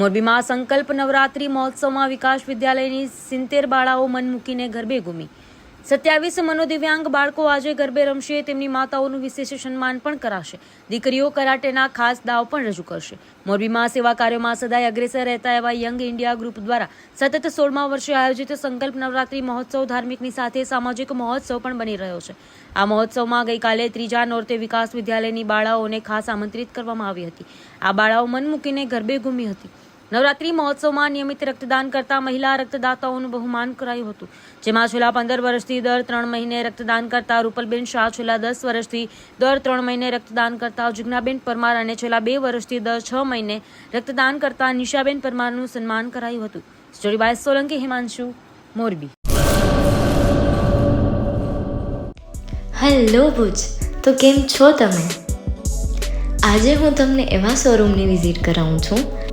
મોરબીમાં સંકલ્પ નવરાત્રી મહોત્સવમાં વિકાસ વિદ્યાલયની સિત્તેર બાળાઓ મન મૂકીને ગરબે ઘૂમી. સત્યાવીસ મનોદિવ્યાંગ બાળકો આજે ગરબે રમશે, તેમની માતાઓનું વિશેષ સન્માન પણ કરાશે. દીકરીઓ કરાટેના ખાસ દાવ પણ રજૂ કરશે. મોરબીમાં સેવા કાર્યોમાં સદાય અગ્રેસર રહેતા એવા યંગ ઇન્ડિયા ગ્રુપ દ્વારા સતત સોળમા વર્ષે આયોજિત સંકલ્પ નવરાત્રી મહોત્સવ ધાર્મિકની સાથે સામાજિક મહોત્સવ પણ બની રહ્યો છે. આ મહોત્સવમાં ગઈકાલે ત્રીજા નોર્તે વિકાસ વિદ્યાલયની બાળાઓને ખાસ આમંત્રિત કરવામાં આવી હતી. આ બાળાઓ મન મૂકીને ગરબે ઘૂમી હતી. નવરાત્રી મહોત્સવમાં નિયમિત રક્તદાન કરતા મહિલા રક્તદાતાઓનું બહુમાન કરાયું હતું. જેમાં છેલ્લા પંદર વર્ષથી દર ત્રણ મહિને રક્તદાન કરતા રૂપલબેન શાહ છેલ્લા દસ વર્ષથી દર ત્રણ મહિને રક્તદાન કરતા જુગ્નાબેન પરમાર અને છેલ્લા બે વર્ષથી દર છ મહિને રક્તદાન કરતા નિશાબેન પરમારનું સન્માન કરાયું હતું. Story by Solanki, Himanshu, Morbi. Hello Bhuj, તો કેમ છો તમે? આજે હું તમને એવા શોરૂમની વિઝિટ કરાવું છું